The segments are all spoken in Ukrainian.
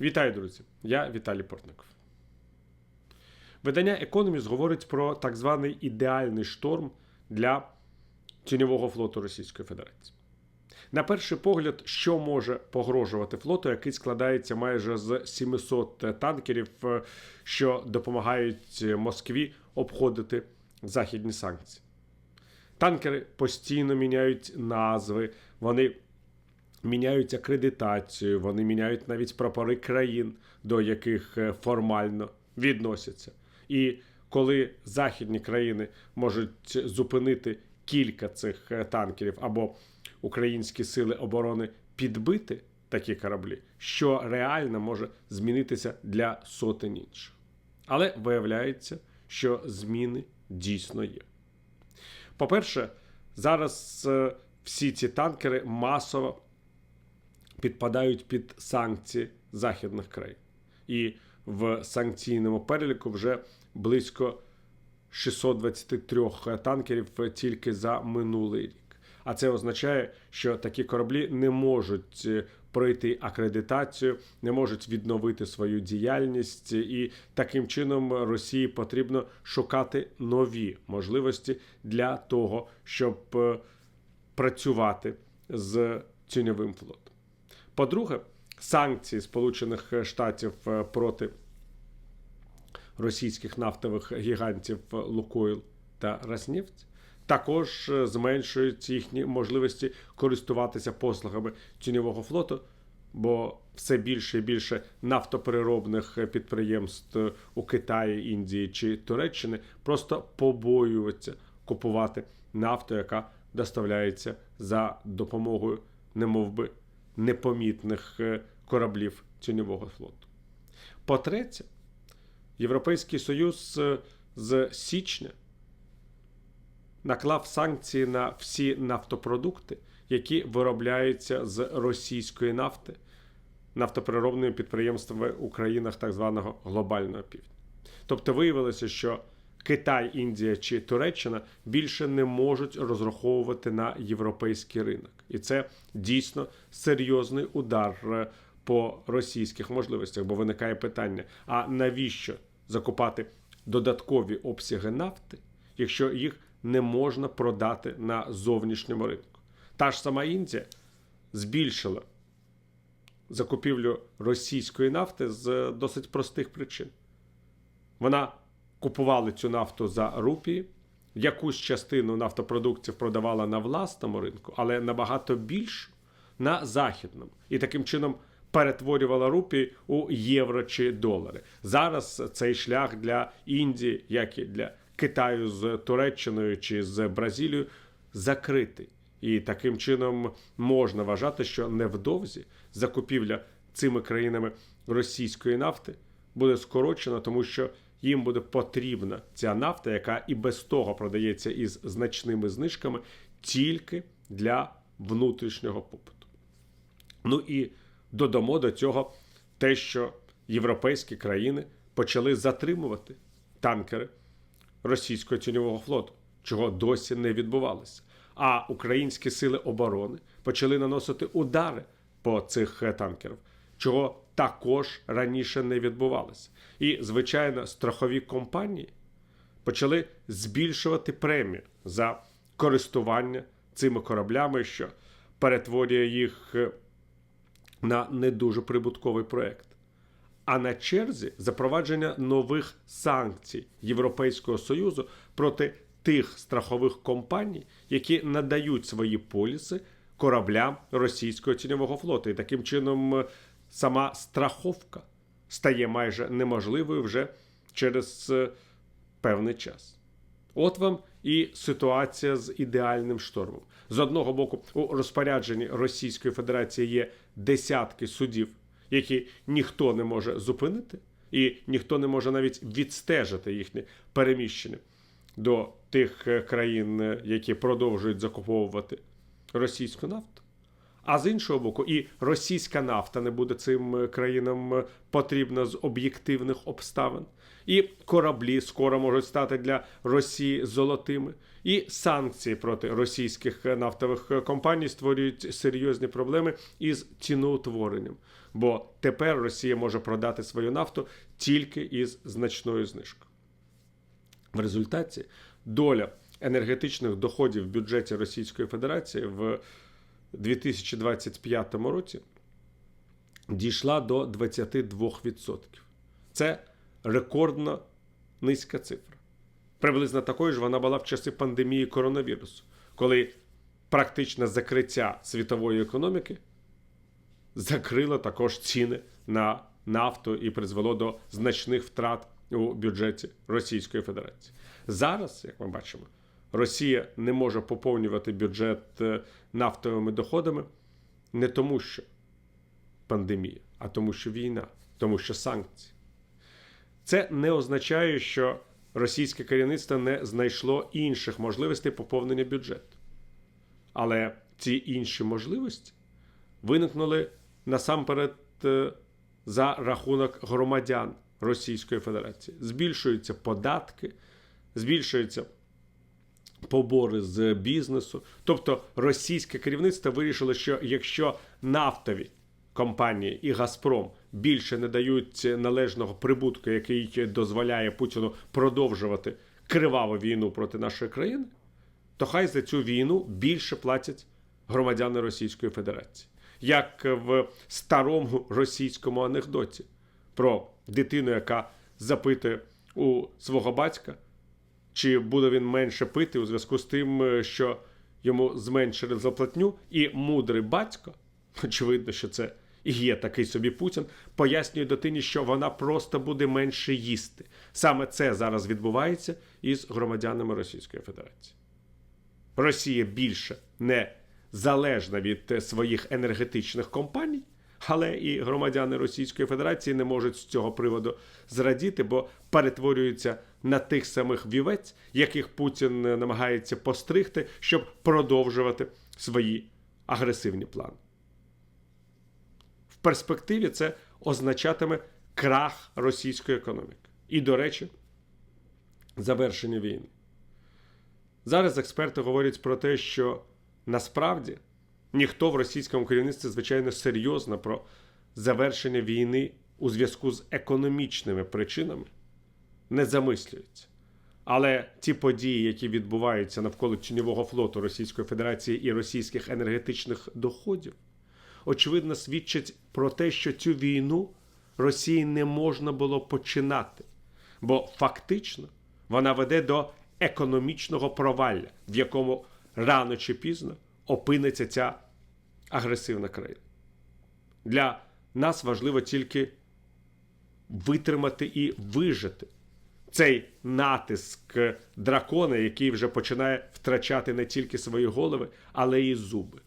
Вітаю, друзі! Я Віталій Портников. Видання Economist говорить про так званий ідеальний шторм для тіньового флоту Російської Федерації. На перший погляд, що може погрожувати флоту, який складається майже з 700 танкерів, е, що допомагають Москві обходити західні санкції. Танкери постійно міняють назви, вони міняють акредитацію, вони міняють навіть прапори країн, до яких е, формально відносяться. І коли західні країни можуть зупинити кілька цих е, танкерів або українські сили оборони підбити такі кораблі, що реально може змінитися для сотень інших. Але виявляється, що зміни дійсно є. По-перше, зараз е, всі ці танкери масово підпадають під санкції західних країн. І в санкційному переліку вже близько 623 танкерів тільки за минулий рік. А це означає, що такі кораблі не можуть е, пройти акредитацію, не можуть відновити свою діяльність, і таким чином Росії потрібно шукати нові можливості для того, щоб е, працювати з тіньовим флотом. По-друге, санкції Сполучених Штатів е, проти російських нафтових гігантів Лукойл та Роснефть також е, зменшують їхні можливості користуватися послугами тіньового флоту, бо все більше і більше нафтопереробних підприємств у Китаї, Індії чи Туреччини просто побоюються купувати нафту, яка доставляється за допомогою немовби непомітних е, кораблів тіньового флоту. По-третє, Європейський Союз е, з січня наклав санкції на всі нафтопродукти, які виробляються з російської нафти нафтопереробними підприємствами у країнах так званого глобального півдня. Тобто виявилося, що Китай, Індія чи Туреччина більше не можуть розраховувати на європейський ринок, і це дійсно серйозний удар е, по російських можливостях, бо виникає питання: а навіщо закупати додаткові обсяги нафти, якщо їх не можна продати на зовнішньому ринку? Та ж сама Індія збільшила закупівлю російської нафти з досить простих причин. Вона купувала цю нафту за рупії, якусь частину нафтопродуктів продавала на власному ринку, але набагато більшу на західному. І таким чином перетворювала рупії у євро чи долари. Зараз цей шлях для Індії, як і для Китаю з Туреччиною чи з Бразилією, закритий. І таким чином можна вважати, що невдовзі закупівля цими країнами російської нафти буде скорочена, тому що їм буде потрібна ця нафта, яка і без того продається із значними знижками, тільки для внутрішнього попиту. Ну і додамо до цього те, що європейські країни почали затримувати танкери російського тіньового флоту, чого досі не відбувалося. А українські сили оборони почали наносити удари по цих танкерах, чого також раніше не відбувалося. І, звичайно, страхові компанії почали збільшувати премію за користування цими кораблями, що перетворює їх на не дуже прибутковий проект. А на черзі запровадження нових санкцій Європейського Союзу проти тих страхових компаній, які надають свої поліси кораблям російського тіньового флоту. І таким чином сама страховка стає майже неможливою вже через е, певний час. От вам і ситуація з ідеальним штормом. З одного боку, у розпорядженні Російської Федерації є десятки судів, які ніхто не може зупинити, і ніхто не може навіть відстежити їхнє переміщення до тих е, країн, е, які продовжують закуповувати російську нафту. А з іншого боку, і російська нафта не буде цим е, країнам е, потрібна з об'єктивних обставин. І кораблі скоро можуть стати для Росії золотими. І санкції проти російських е, нафтових компаній створюють серйозні проблеми із ціноутворенням. Бо тепер Росія може продати свою нафту тільки із значною знижкою. В результаті доля енергетичних доходів в бюджеті Російської Федерації в 2025 році дійшла до 22%. Це рекордно низька цифра. Приблизно такою ж вона була в часи пандемії коронавірусу, коли практичне закриття світової економіки закрило також ціни на нафту і призвело до значних втрат у бюджеті Російської Федерації. Зараз, як ми бачимо, Росія не може поповнювати бюджет е, нафтовими доходами не тому, що пандемія, а тому, що війна, тому що санкції. Це не означає, що російське керівництво не знайшло інших можливостей поповнення бюджету. Але ці інші можливості виникнули насамперед е, за рахунок громадян Російської Федерації. Збільшуються податки, збільшуються побори з бізнесу. Тобто російське керівництво вирішило, що якщо нафтові компанії і Газпром більше не дають належного прибутку, який дозволяє Путіну продовжувати криваву війну проти нашої країни, то хай за цю війну більше платять громадяни Російської Федерації. Як в старому російському анекдоті про дитину, яка запитує у свого батька, чи буде він менше пити у зв'язку з тим, що йому зменшили заплатню, і мудрий батько, очевидно, що це і є такий собі Путін, пояснює дитині, що вона просто буде менше їсти. Саме це зараз відбувається із громадянами Російської Федерації. Росія більше не залежна від своїх енергетичних компаній, але і громадяни Російської Федерації не можуть з цього приводу зрадіти, бо перетворюються на тих самих вівець, яких Путін намагається постригти, щоб продовжувати свої агресивні плани. В перспективі це означатиме крах російської економіки. І, до речі, завершення війни. Зараз експерти говорять про те, що насправді ніхто в російському керівництві, звичайно, серйозно про завершення війни у зв'язку з економічними причинами не замислюється. Але ті події, які відбуваються навколо тіньового флоту Російської Федерації і російських енергетичних доходів, очевидно, свідчать про те, що цю війну Росії не можна було починати, бо фактично вона веде до економічного провалля, в якому рано чи пізно опиниться ця агресивна країна. Для нас важливо тільки витримати і вижити цей натиск дракона, який вже починає втрачати не тільки свої голови, але й зуби.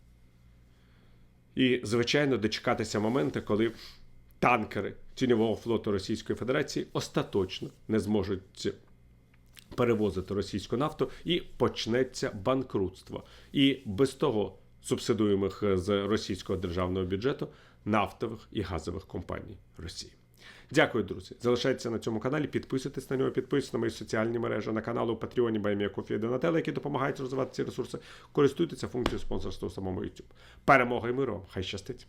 І, звичайно, дочекатися моменту, коли танкери тіньового флоту Російської Федерації остаточно не зможуть перевозити російську нафту і почнеться банкрутство. І без того субсидуємих з російського державного бюджету нафтових і газових компаній Росії. Дякую, друзі. Залишайтеся на цьому каналі, підписуйтесь на нього, підписуйтесь на мої соціальні мережі, на канал у Патреоні Баймія Кофі і Донателла, які допомагають розвивати ці ресурси. Користуйтеся функцією спонсорства у самому YouTube. Перемога і миру! Хай щастить!